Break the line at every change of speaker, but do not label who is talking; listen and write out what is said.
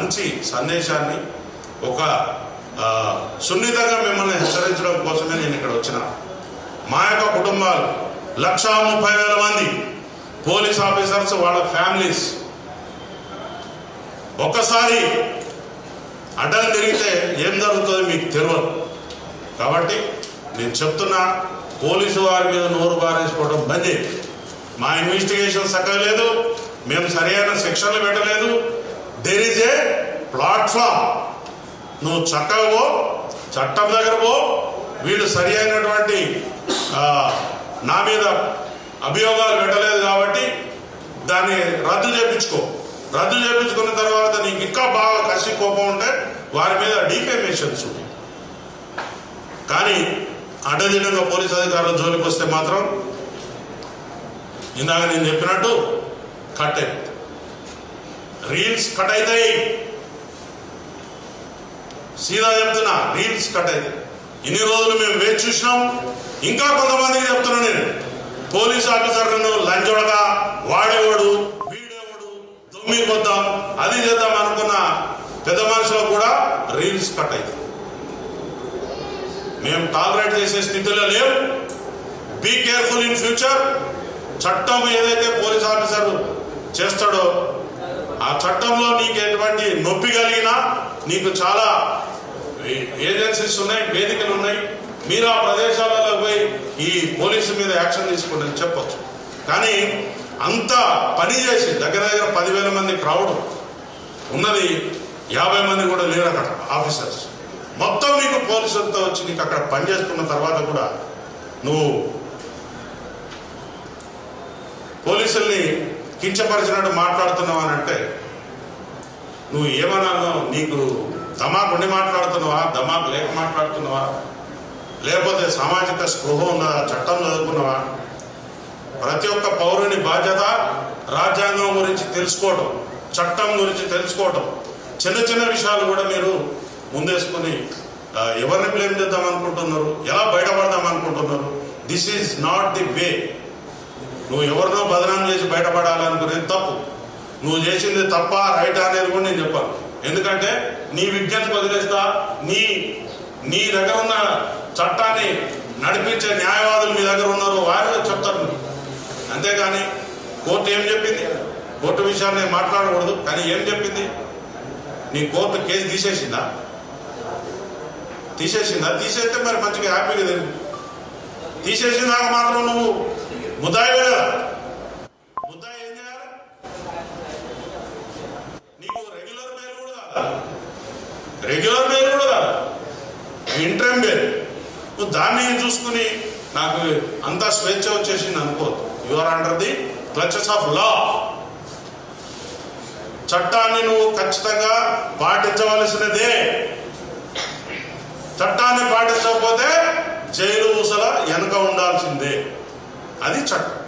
మంచి సందేశాన్ని ఒక సున్నితంగా మిమ్మల్ని హెచ్చరించడం కోసమే నేను ఇక్కడ వచ్చిన. మా యొక్క కుటుంబాలు లక్షా ముప్పై వేల మంది పోలీస్ ఆఫీసర్స్ వాళ్ళ ఫ్యామిలీస్ ఒక్కసారి అడ్డం తిరిగితే ఏం జరుగుతుందో మీకు తెలియదు కాబట్టి నేను చెప్తున్నా పోలీసు వారి మీద నోరు బారేసుకోవడం బంద్ మా ఇన్వెస్టిగేషన్ చక్కగా లేదు మేము సరైన శిక్షణలు పెట్టలేదు దేర్ ఈజ్ ఏ ప్లాట్ఫామ్ నువ్వు చక్కగా పో చట్టం దగ్గర పో. వీళ్ళు సరి అయినటువంటి నా మీద అభియోగాలు పెట్టలేదు కాబట్టి దాన్ని రద్దు చేయించుకో రద్దు చేయించుకున్న తర్వాత నీకు ఇంకా బాగా కసి కోపం ఉంటే వారి మీద డీఫేమేషన్స్ ఉంటాయి. కానీ అడ్డదిడ్డంగా పోలీస్ అధికారులు జోలికి వస్తే మాత్రం ఇందాక నేను చెప్పినట్టు కట్టే. రీల్స్ కట్ అవుతాయి సీదా చెప్తున్నా రీల్స్ కట్ అవుతాయి ఇన్ని రోజులు మేము వేచి చూసినాం. ఇంకా కొంతమందికి చెప్తున్నా నేను. పోలీస్ ఆఫీసర్లను లంచొడక వాడేవాడు వీడేవాడు దొమ్మి కొద్దాం అది చేద్దాం అనుకున్న పెద్ద మనుషులకు కూడా రీల్స్ కట్ అవుతాయి మేము టాలరేట్ చేసే స్థితిలో లేవు బీ కేర్ఫుల్ ఇన్ ఫ్యూచర్ చట్టం ఏదైతే పోలీస్ ఆఫీసర్ చేస్తాడో ఆ చట్టంలో నీకు ఎటువంటి నొప్పి కలిగినా నీకు చాలా ఏ- ఏజెన్సీస్ ఉన్నాయి వేదికలు ఉన్నాయి. మీరు ఆ ప్రదేశాలలో పోయి ఈ పోలీసు మీద యాక్షన్ తీసుకుంటారని చెప్పచ్చు. కానీ అంత పని చేసి దగ్గర దగ్గర పదివేల మంది క్రౌడ్ ఉన్నది యాభై మంది కూడా లేరు అక్కడ ఆఫీసర్స్. మొత్తం నీకు పోలీసులతో వచ్చి నీకు అక్కడ పనిచేస్తున్న తర్వాత కూడా నువ్వు పోలీసుల్ని కించపరిచినట్టు మాట్లాడుతున్నావు అని అంటే నువ్వు ఏమన్నా నీకు దమాకు ఉండి మాట్లాడుతున్నావా? దమాకు లేక మాట్లాడుతున్నావా? లేకపోతే సామాజిక స్పృహ ఉన్నదా చట్టం చదువుకున్నావా? ప్రతి ఒక్క పౌరుని బాధ్యత రాజ్యాంగం గురించి తెలుసుకోవటం చట్టం గురించి తెలుసుకోవటం. చిన్న చిన్న విషయాలు కూడా మీరు ముందేసుకొని ఎవరిని బ్లేమ్ చేద్దాం అనుకుంటున్నారు ఎలా బయటపడదాం అనుకుంటున్నారు this is not the way. నువ్వు ఎవరినో బదనాం చేసి బయటపడాలనుకునేది తప్పు. నువ్వు చేసింది తప్ప రైట్ అనేది కూడా నేను చెప్పాను. ఎందుకంటే నీ విజ్ఞప్తి వదిలేస్తా నీ నీ దగ్గర ఉన్న చట్టాన్ని నడిపించే న్యాయవాదులు మీ దగ్గర ఉన్నారు వారు చెప్తారు మీరు. అంతేగాని కోర్టు ఏం చెప్పింది? కోర్టు విషయాన్ని మాట్లాడకూడదు కానీ ఏం చెప్పింది? నీ కోర్టు కేసు తీసేసిందా? తీసేసిందా? తీసేస్తే మరి మంచిగా హ్యాపీగా తెలియదు తీసేసినాక మాత్రం నువ్వు ముద్దాయి కదా ముద్దాయి ఏం చేయాలి? నీకు రెగ్యులర్ బెయిల్ కూడా రెగ్యులర్ బెయిల్ కూడా కాదు బెయిల్ నువ్వు దాన్ని చూసుకుని నాకు అంతా స్వేచ్ఛ వచ్చేసింది అనుకోవద్దు. You are under the clutches of law చట్టాన్ని నువ్వు ఖచ్చితంగా పాటించవలసినదే. చట్టాన్ని పాటించకపోతే జైలు ఊసల వెనక ఉండాల్సిందే. అది చట్టం